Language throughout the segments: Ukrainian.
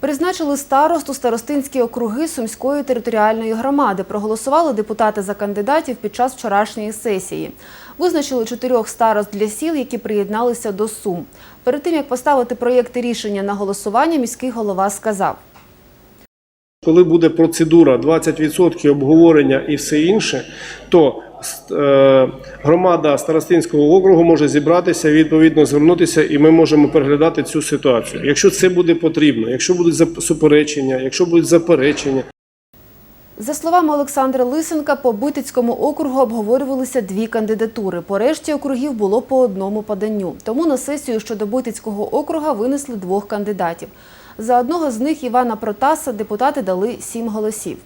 Призначили старосту старостинські округи Сумської територіальної громади. Проголосували депутати за кандидатів під час вчорашньої сесії. Визначили чотирьох старост для сіл, які приєдналися до Сум. Перед тим як поставити проєкти рішення на голосування, міський голова сказав. Коли буде процедура 20% обговорення і все інше, то громада Старостинського округу може зібратися, відповідно звернутися, і ми можемо переглядати цю ситуацію. Якщо це буде потрібно, якщо будуть суперечення, якщо будуть заперечення. За словами Олександра Лисенка, по Битицькому округу обговорювалися дві кандидатури. По решті округів було по одному поданню. Тому на сесію щодо Битицького округа винесли двох кандидатів. За одного з них Івана Протаса депутати дали сім голосів.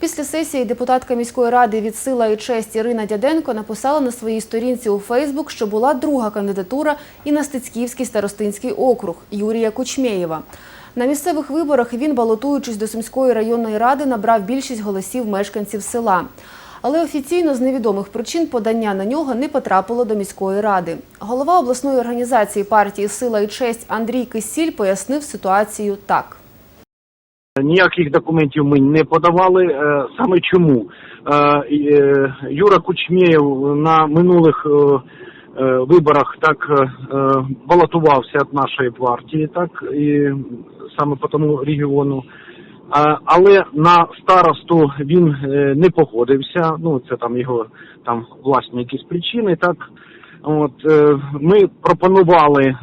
Після сесії депутатка міської ради від сила і честь Ірина Дяденко написала на своїй сторінці у Фейсбук, що була друга кандидатура і на Стецьківський старостинський округ Юрія Кучмєєва. На місцевих виборах він, балотуючись до Сумської районної ради, набрав більшість голосів мешканців села. Але офіційно з невідомих причин подання на нього не потрапило до міської ради. Голова обласної організації партії Сила і честь Андрій Кисіль пояснив ситуацію так. Ніяких документів ми не подавали. Е, Саме чому Е, е, Юра Кучмєєв на минулих е, е, виборах так е, е, балотувався від нашої партії, так і саме по тому регіону. Але на старосту він е, не погодився. Ну це там його там власні якісь причини. Так от е, ми пропонували е,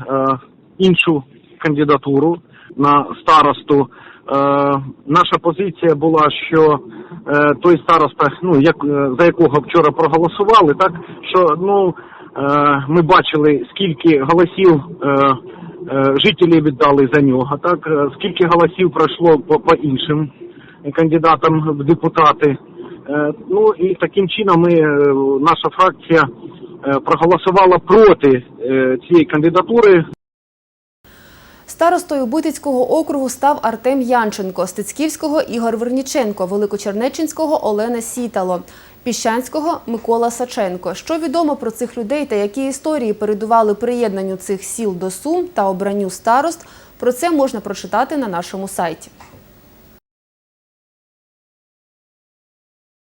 іншу кандидатуру на старосту. Е, наша позиція була, що е, той староста, ну як е, за якого вчора проголосували, так що ну ми бачили, скільки голосів жителі віддали за нього, так скільки голосів пройшло по, по іншим кандидатам в депутати. Ну і таким чином ми, наша фракція проголосувала проти цієї кандидатури. Старостою Битицького округу став Артем Янченко, Стецьківського Ігор Верніченко, Великочернеченського Олена Сітало, Піщанського Микола Саченко. Що відомо про цих людей та які історії передували приєднанню цих сіл до Сум та обранню старост, про це можна прочитати на нашому сайті.